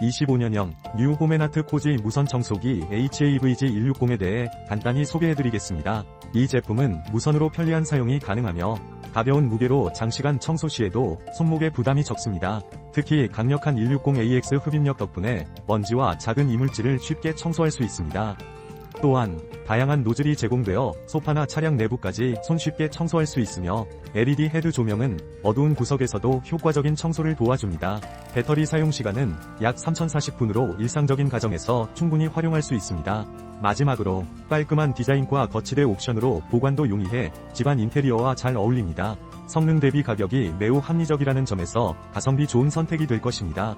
25년형 뉴 호메나트 코지 무선 청소기 HAVG160에 대해 간단히 소개해드리겠습니다. 이 제품은 무선으로 편리한 사용이 가능하며 가벼운 무게로 장시간 청소 시에도 손목에 부담이 적습니다. 특히 강력한 160AX 흡입력 덕분에 먼지와 작은 이물질을 쉽게 청소할 수 있습니다. 또한 다양한 노즐이 제공되어 소파나 차량 내부까지 손쉽게 청소할 수 있으며 LED 헤드 조명은 어두운 구석에서도 효과적인 청소를 도와줍니다. 배터리 사용 시간은 약 3040분으로 일상적인 가정에서 충분히 활용할 수 있습니다. 마지막으로 깔끔한 디자인과 거치대 옵션으로 보관도 용이해 집안 인테리어와 잘 어울립니다. 성능 대비 가격이 매우 합리적이라는 점에서 가성비 좋은 선택이 될 것입니다.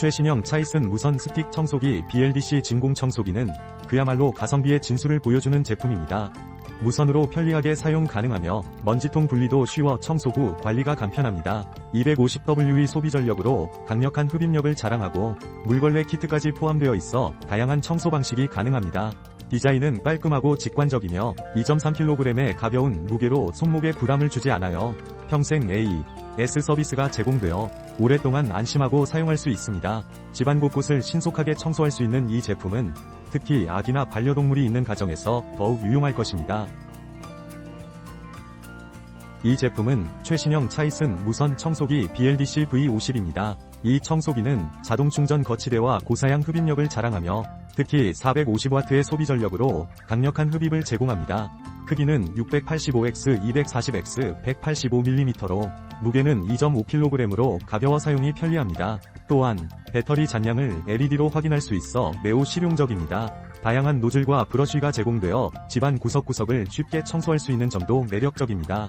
최신형 차이슨 무선 스틱 청소기 BLDC 진공 청소기는 그야말로 가성비의 진수를 보여주는 제품입니다. 무선으로 편리하게 사용 가능하며 먼지통 분리도 쉬워 청소 후 관리가 간편합니다. 250W의 소비 전력으로 강력한 흡입력을 자랑하고 물걸레 키트까지 포함되어 있어 다양한 청소 방식이 가능합니다. 디자인은 깔끔하고 직관적이며 2.3kg의 가벼운 무게로 손목에 부담을 주지 않아요. 평생 A, S 서비스가 제공되어 오랫동안 안심하고 사용할 수 있습니다. 집안 곳곳을 신속하게 청소할 수 있는 이 제품은 특히 아기나 반려동물이 있는 가정에서 더욱 유용할 것입니다. 이 제품은 최신형 차이슨 무선 청소기 BLDC V50입니다. 이 청소기는 자동 충전 거치대와 고사양 흡입력을 자랑하며 특히 450W의 소비 전력으로 강력한 흡입을 제공합니다. 크기는 685x 240x 185mm로 무게는 2.5kg으로 가벼워 사용이 편리합니다. 또한 배터리 잔량을 LED로 확인할 수 있어 매우 실용적입니다. 다양한 노즐과 브러쉬가 제공되어 집안 구석구석을 쉽게 청소할 수 있는 점도 매력적입니다.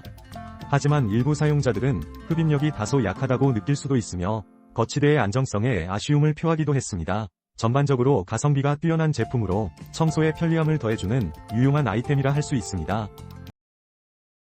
하지만 일부 사용자들은 흡입력이 다소 약하다고 느낄 수도 있으며 거치대의 안정성에 아쉬움을 표하기도 했습니다. 전반적으로 가성비가 뛰어난 제품으로 청소에 편리함을 더해주는 유용한 아이템이라 할 수 있습니다.